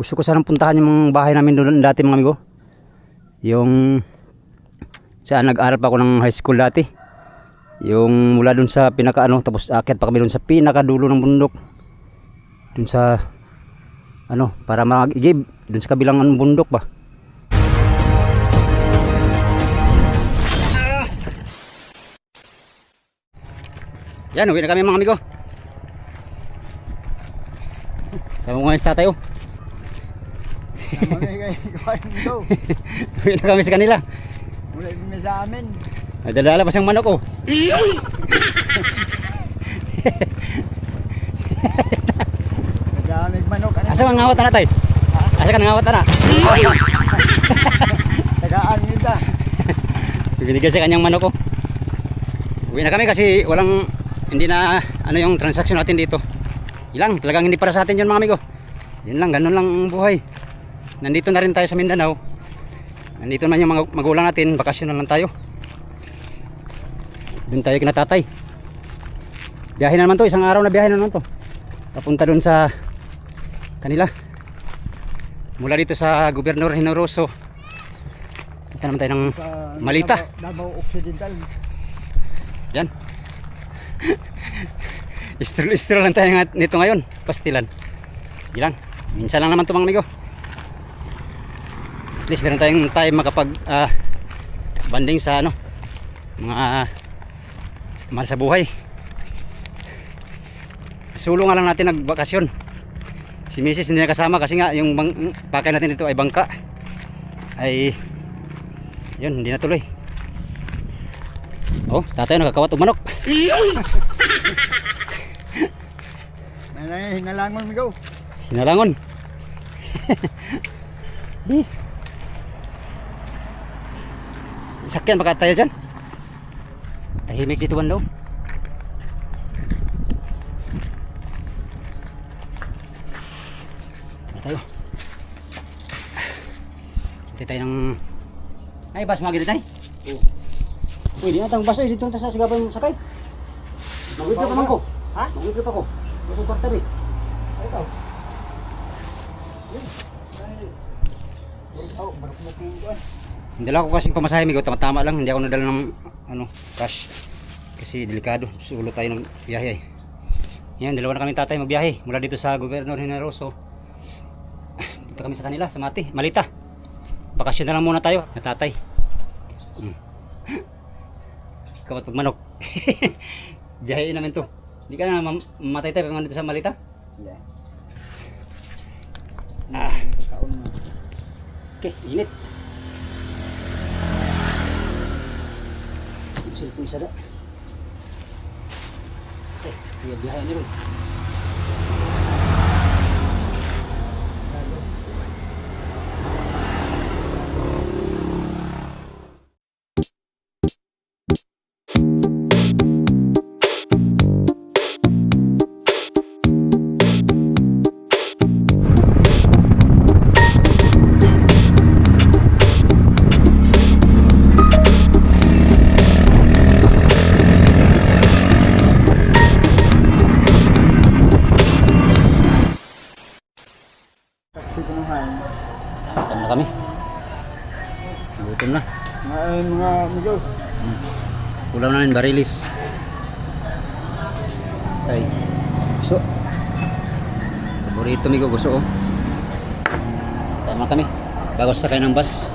Gusto ko sanang puntahan yung mga bahay namin doon dati mga amigo. Yung saan nag-aral pa ako ng high school dati. Yung mula doon sa pinaka ano, tapos akit pa kami doon sa pinaka dulo ng bundok. Doon sa ano, para mag-give doon sa kabilang anong bundok ba. Yan, uwi na kami mga amigo. Nga yung tatay oh. Uwi na kami sa kanila. Wala kami sa amin. Ay, dala pa siyang manok oh. Madaming manok. Ano? Asa ka ngawat na tay? Asa ka ngawat na? Tagaan nyo ta. Binigyan sa kanyang manok oh. Uwi na kami kasi walang hindi na ano yung transaction natin dito. Ilang, talagang hindi para sa atin yun mga amigo. Yun lang, ganun lang ang buhay nandito na rin tayo sa Mindanao. Nandito na yung mga magulang natin bakasyon na lang tayo. Dun tayo kinatatay biyahe na naman to isang araw na biyahe na naman to. Papunta dun sa kanila. Mula dito sa Gobernador Hinoroso punta naman tayo ng Malita. Davao Occidental. Yan. Istrol istrol lang tayo nito ngayon pastilan. Sige lang minsan lang naman tumang amigo Least meron tayong time makapag ah, banding sa ano mga mahal sa buhay. Sulo nga lang natin nagbakasyon. Si Mrs. hindi nakasama kasi nga yung bang, pakay natin dito ay bangka. Ay yun, hindi natuloy. Oh, tatay nakakawat og manok. Nanay, hinalangon go. Hinalangon. Eh. Sakyan baka tayo dyan. Tahimik dito bando. Tara tayo. Hintay tayo ng... Ay, bas mga tayo. Uy, di na tayong bas. Dito na tayo sa sigabay mong sakay. Mag-withdraw pa man ko. Ha? Mag-withdraw pa ko. Gusto kwarta rin. Ito. Oh, barok mo kong kuwan. Hindi lang ako kasing pamasahe, migo. Tama-tama lang. Hindi ako nadala ng ano, cash. Kasi delikado. Sulo tayo ng biyahe ay. Yan, dalawa na kami tatay magbiyahe. Mula dito sa Gobernador Generoso. Punta kami sa kanila, sa Mati. Malita. Bakasyon na lang muna tayo, na tatay. Hmm. Kapag manok. Biyahe namin to. Hindi ka na mam- mamatay tayo pag dito sa Malita? Yeah. Ah, okay, init. Silpong isa na. Okay, biya biyahe niyo rin. Kami? Gutom na. Mga mga amigo. Ulam namin barilis. Ay. So. Paborito mi ko gusto oh. Tama kami. Bago sakay ng bus.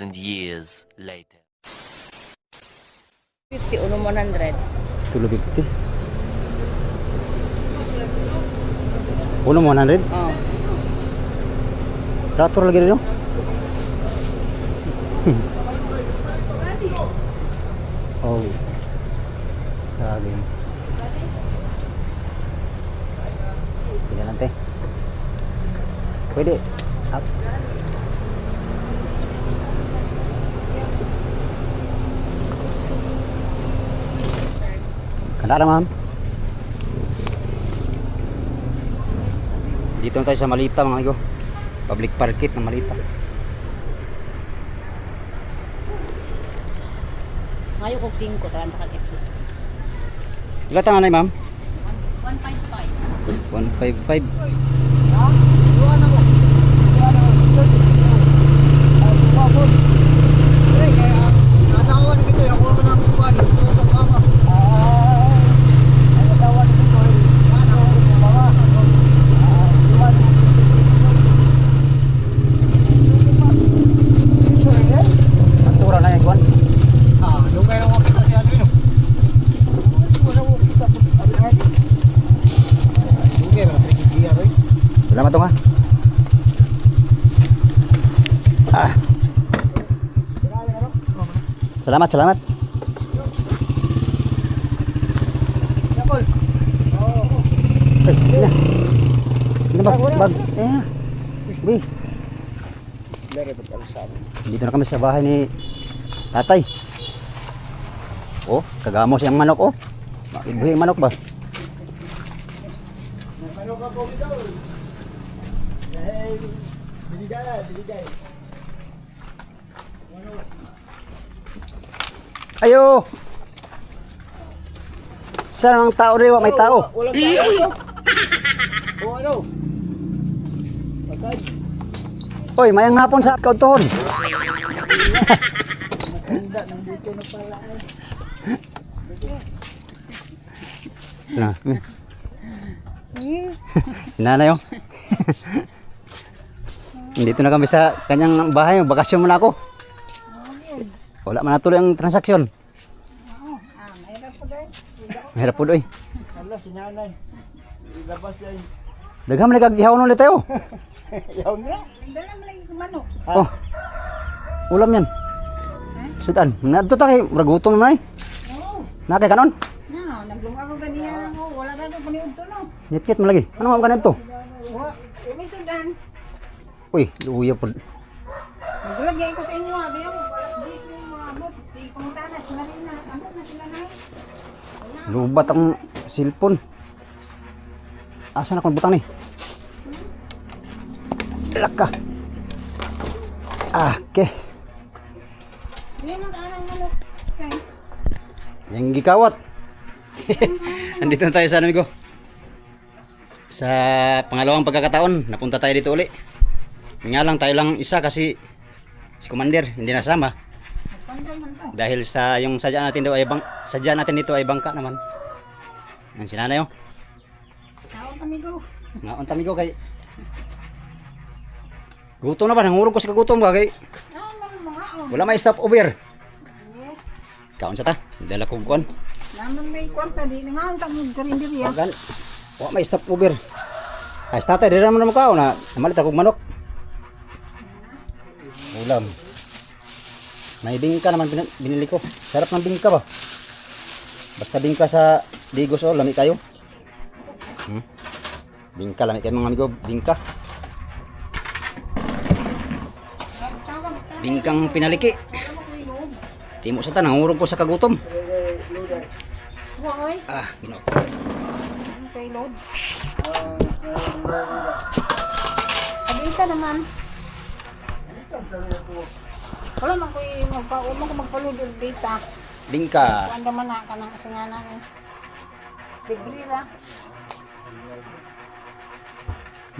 2,000 years later. 50 o 100. Tulo 50. Uno mo 100. Oh. Traktor lagi rin no? oh. Saging. Pila lang te. Pwede. Kandara ma'am. Dito na tayo sa Malita mga amigo. Public market ng Malita. Ngayon kog 5 taranta ka kasi. Ilan tangan na ma'am? 155. 155. Pantura na yan, Juan. Salamat dong ha. Ah. Salamat, salamat. Eh, ini. Ini bag, bag. Eh. Bi. Dito na kami sa bahay ni tatay. Oh, kagamos yung manok oh. Bakit buhay yung manok ba? Ayo! Saan ang tao rin? May tao. Walang tao. Ano? Patay. Oy, mayang hapon sa kautuhon. Handa, nandito na pala. Na. si nanay oh. Dito na kami sa kanyang bahay. Bakasyon muna ako. Wala man natuloy ang transaksyon. Mahirap po doy. Hala, si nanay. Ilabas yan. Dagham na kaghihaw ulit tayo. Yaw na. Dala mo lagi manok. Oh. Ulam yan. Sudan. Nadto ta kay ragutom naman ay. Oo. Na kay kanon. Na, naglunga ko ganiyan ako. Wala ka doon paniud to no. Nitkit mo lagi. Ano man ganito? Wa, umi sudan. Uy, luya po. Naglagay ko sa inyo abi ako. Alas 10 mo abot. Si pangutana si Marina. Abot na sila na. Lubat ang silpon. Asa na kung butang ni? Laka. Ah, okay. Yang gikawat. Andito na tayo sa ano ko. Sa pangalawang pagkakataon, napunta tayo dito uli. Nga lang tayo lang isa kasi si Commander hindi nasama. Dahil sa yung sadya natin daw ay bang sadya natin dito ay bangka naman. Ang sinanay oh. Tawag kami go. Nga on ko kay Gutom na ba? Nangurog ko sa kagutom ba kay Ah, oh. wala may stop over. Kaon sa ta. Dala ko kuan. Naman may kwarta di nga ang tagod karinderya. Wagan. Wa may stop over. Ay, tatay, dira mo na mo kao na namalit akong manok. Ulam. May bingka naman bin- binili ko. Sarap ng bingka ba? Basta bingka sa Digos oh, lami kayo. Hmm? Bingka, lami kayo mga amigo, bingka. Bingkang pinaliki. Timo sa tanang, urong ko sa kagutom. Wa oy. Ah, gino. Ano kay load? Sabita naman. Wala man ko yung magpa mo ko magpalod yung data. Bingka. Kuan naman na ka nang singanan eh. Bibrira.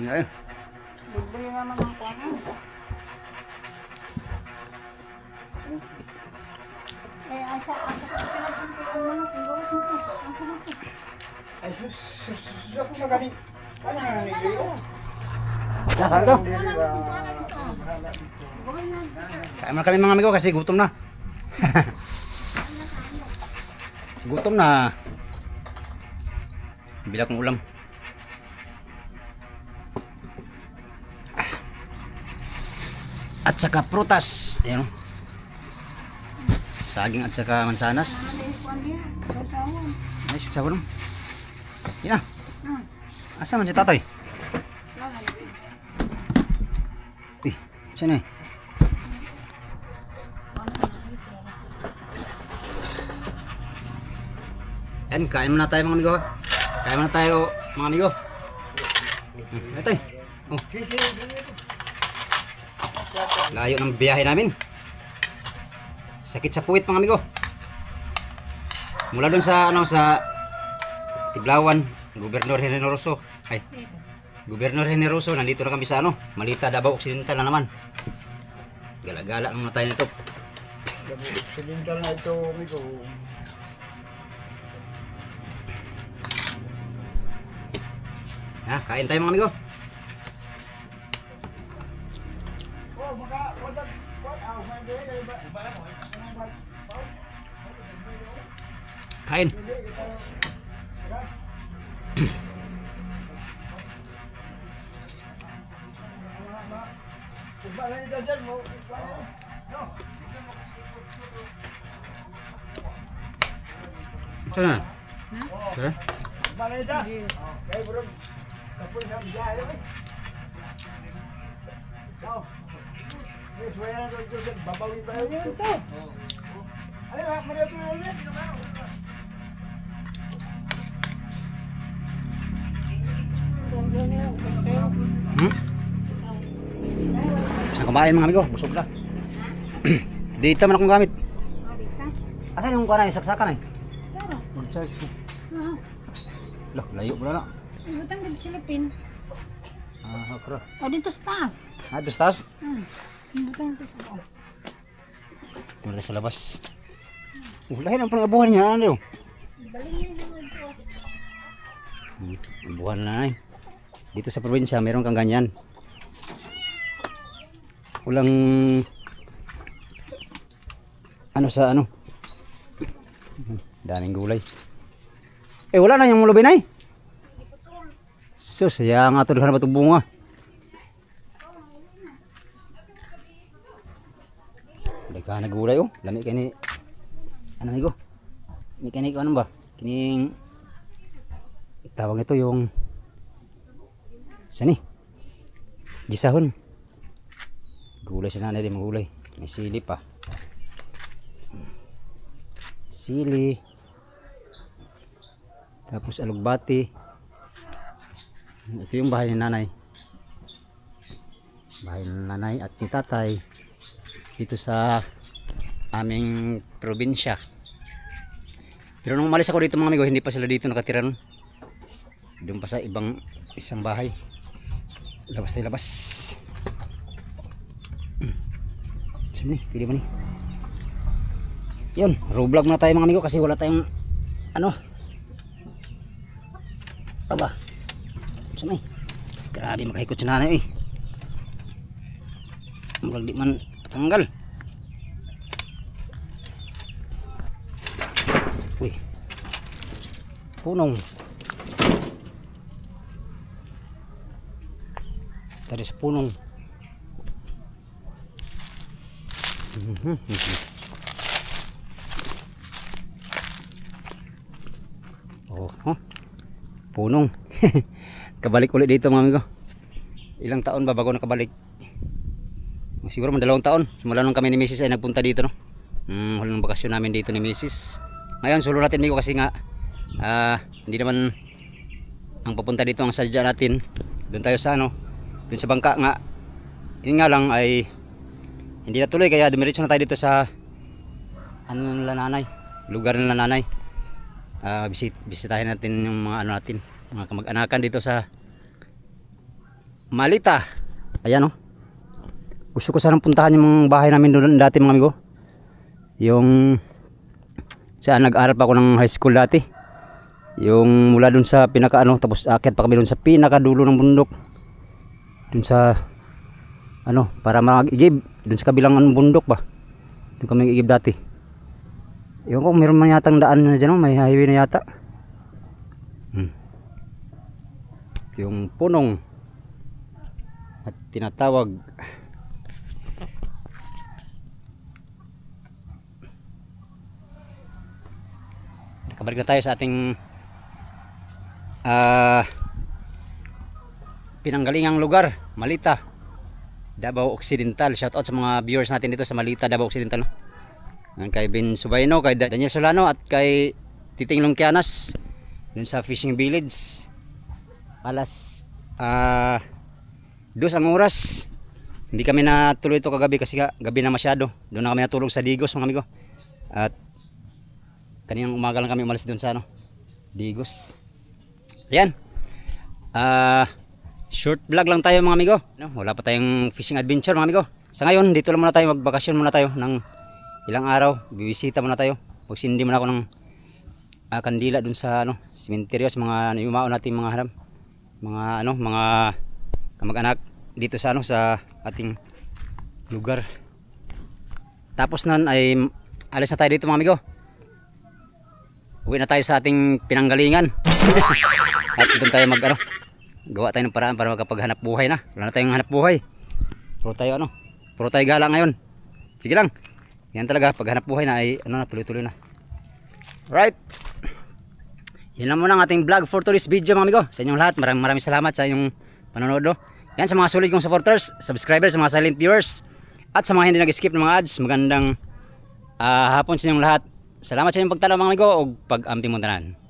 Ngayon. Bibrira naman ang kuan. Eh, asa, asa sa sinabi ko mo to. Ang sarap to. Ay, sus, sus, sus, ako na gani. Ano na nangyay? Saan to? Dili ba? Gawin na. Kain muna kami mga amigo kasi gutom na. gutom na. Bila kong ulam. At saka prutas. Ayan. Saging at saka mansanas. Ay, sasawa naman. Yan na. Ah, Asa man si tatay? Uy, saan eh? Yan, kain muna tayo mga ha? Kain muna tayo mga amigo. Hmm, Ito eh. Oh. Layo ng biyahe namin. Sakit sa puwit mga amigo. Mula doon sa ano sa Tiblawan, Gobernador Generoso. Ay, Gobernador Generoso, nandito na kami sa ano, Malita, Davao Occidental na naman. Gala-gala naman tayo nito. Silintal na ito, amigo. Ha, kain tayo mga amigo. Oh, maka, wala, wala, ah, hindi, hindi, ba- Kain. Iba lang ito dyan, mo. Ito na. Ha? Iba lang ito. Okay, bro. Kapag na biyahe, eh. Oh. Yes, wala na ito dyan. Babawi pa Ano yun. yun to? Ay, ha, marito yun, eh. Hmm? Saan kumain mga amigo? Busog na. Dito man akong gamit. Asan yung kuha na, saksakan eh? Claro. Mag-charge ko. Ah, Loh, layo pala na. Ibutang din silipin. Ah, okra. O dito sa taas. Ah, ito sa taas. Hmm. Ibutang dito sa taas. Sa labas. Oh, lahi ng pangabuhan niya. Ano? Baling yun naman po. Hmm, ang buwan na eh. Dito sa probinsya, meron kang ganyan. Walang ano sa ano. Hmm, Daming gulay. Eh wala na yung mulubin ay. So saya nga to daghan ba. Daghan na gulay oh. Lami kay ni ano nigo? Ni kani ko ano ba? Kining tawag ito yung sani gisahon gulay sa nanay din magulay may sili pa sili tapos alugbati ito yung bahay ni nanay bahay ni nanay at ni tatay dito sa aming probinsya pero nung umalis ako dito mga amigo, hindi pa sila dito nakatira nun. Doon pa sa ibang isang bahay. Labas tayo labas. Saan ni? Pili ba ni? Yun, roblog na tayo mga amigo kasi wala tayong ano. Aba. Saan ni? Grabe makahikot si nanay eh. Murag di man patanggal. Uy. Punong. Tadi sa punong. Mhm. Oh, huh? punong. kabalik ulit dito mga amigo. Ilang taon ba bago nakabalik? Siguro man dalawang taon. Simula nung kami ni Mrs. ay nagpunta dito no. Hmm, huli ng bakasyon namin dito ni Mrs. Ngayon solo natin amigo kasi nga ah, hindi naman ang papunta dito ang sadya natin. Doon tayo sa ano, doon sa bangka nga. Yun nga lang ay hindi natuloy kaya dumiretso na tayo dito sa ano nila nanay, lugar nila nanay. Ah, bisit bisitahin natin yung mga ano natin, mga kamag-anakan dito sa Malita. Ayan oh. Gusto ko sanang puntahan yung bahay namin doon dati mga amigo. Yung saan nag-aral pa ako ng high school dati. Yung mula doon sa pinaka ano tapos akit pa kami doon sa pinaka dulo ng bundok. dun sa ano para mag-igib dun sa kabilang anong bundok ba dun kami igib dati Ewan ko, meron man yatang daan na dyan, oh, may highway na yata. Hmm. Yung punong at tinatawag Kabalik na tayo sa ating ah pinanggalingang lugar, Malita. Davao Occidental. Shout out sa mga viewers natin dito sa Malita, Davao Occidental. No? Kay Ben Subayno, kay Da- Daniel Solano at kay Titing Longkianas dun sa fishing village. Alas ah dos ang oras. Hindi kami natuloy ito kagabi kasi gabi na masyado. Doon na kami natulog sa Digos mga amigo. At kaninang umaga lang kami umalis doon sa ano, Digos. Yan. Ah short vlog lang tayo mga amigo. No, wala pa tayong fishing adventure mga amigo. Sa ngayon, dito lang muna tayo, magbakasyon muna tayo ng ilang araw. Bibisita muna tayo. Pagsindi muna ako ng ah, kandila dun sa ano, sementeryo sa mga yumao nating mga haram. Mga ano, mga kamag-anak dito sa ano sa ating lugar. Tapos nun ay alis na tayo dito mga amigo. Uwi na tayo sa ating pinanggalingan. At doon tayo mag ano, gawa tayo ng paraan para makapaghanap buhay na. Wala na tayong hanap buhay. Puro tayo ano, puro tayo gala ngayon. Sige lang. Yan talaga, paghanap buhay na ay ano na, tuloy-tuloy na. Right. Yan lang muna ang ating vlog for today's video mga amigo. Sa inyong lahat, maraming maraming salamat sa inyong panonood. no. Yan sa mga sulit kong supporters, subscribers, sa mga silent viewers, at sa mga hindi nag-skip ng mga ads, magandang ah, hapon sa inyong lahat. Salamat sa inyong pagtanaw mga amigo o pag-amping mo tanan.